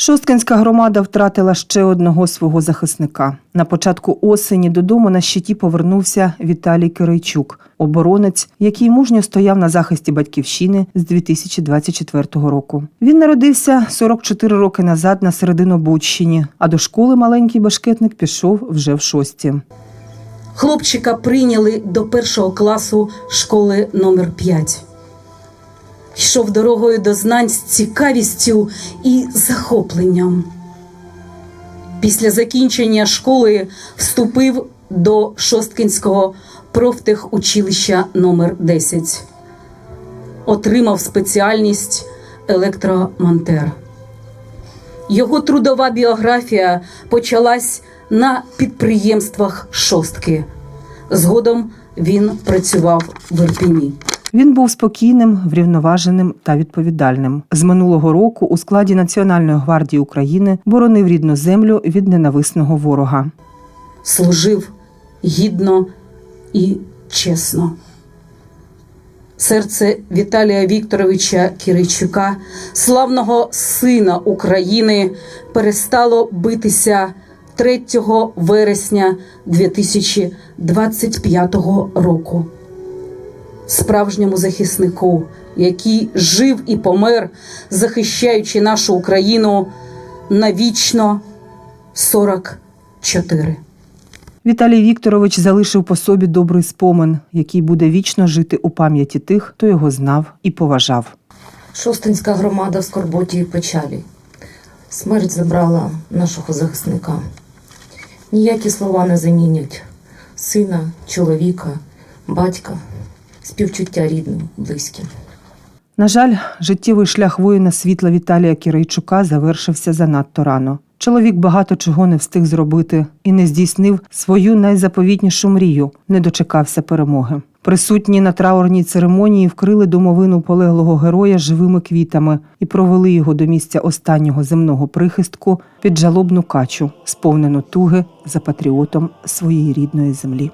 Шосткинська громада втратила ще одного свого захисника. На початку осені додому на щиті повернувся Віталій Кирийчук, оборонець, який мужньо стояв на захисті батьківщини з 2024 року. Він народився 44 роки назад на Серединобудщині, а до школи маленький башкетник пішов вже в шості. Хлопчика прийняли до першого класу школи номер 5 Йшов дорогою до знань з цікавістю і захопленням. Після закінчення школи вступив до Шосткинського профтехучилища номер 10 Отримав спеціальність електромонтер. Його трудова біографія почалась на підприємствах шостки. Згодом він працював в Ірпіні. Він був спокійним, врівноваженим та відповідальним. З минулого року у складі Національної гвардії України боронив рідну землю від ненависного ворога. Служив гідно і чесно. Серце Віталія Вікторовича Киричука, славного сина України, перестало битися 3 вересня 2025 року. Справжньому захиснику, який жив і помер, захищаючи нашу Україну навічно 44. Віталій Вікторович залишив по собі добрий спомин, який буде вічно жити у пам'яті тих, хто його знав і поважав. Шостинська громада в скорботі і печалі. Смерть забрала нашого захисника. Ніякі слова не замінять сина, чоловіка, батька, співчуття рідним, близьким. На жаль, життєвий шлях воїна світла Віталія Кирийчука завершився занадто рано. Чоловік багато чого не встиг зробити і не здійснив свою найзаповітнішу мрію, не дочекався перемоги. Присутні на траурній церемонії вкрили домовину полеглого героя живими квітами і провели його до місця останнього земного прихистку під жалобну качу, сповнену туги за патріотом своєї рідної землі.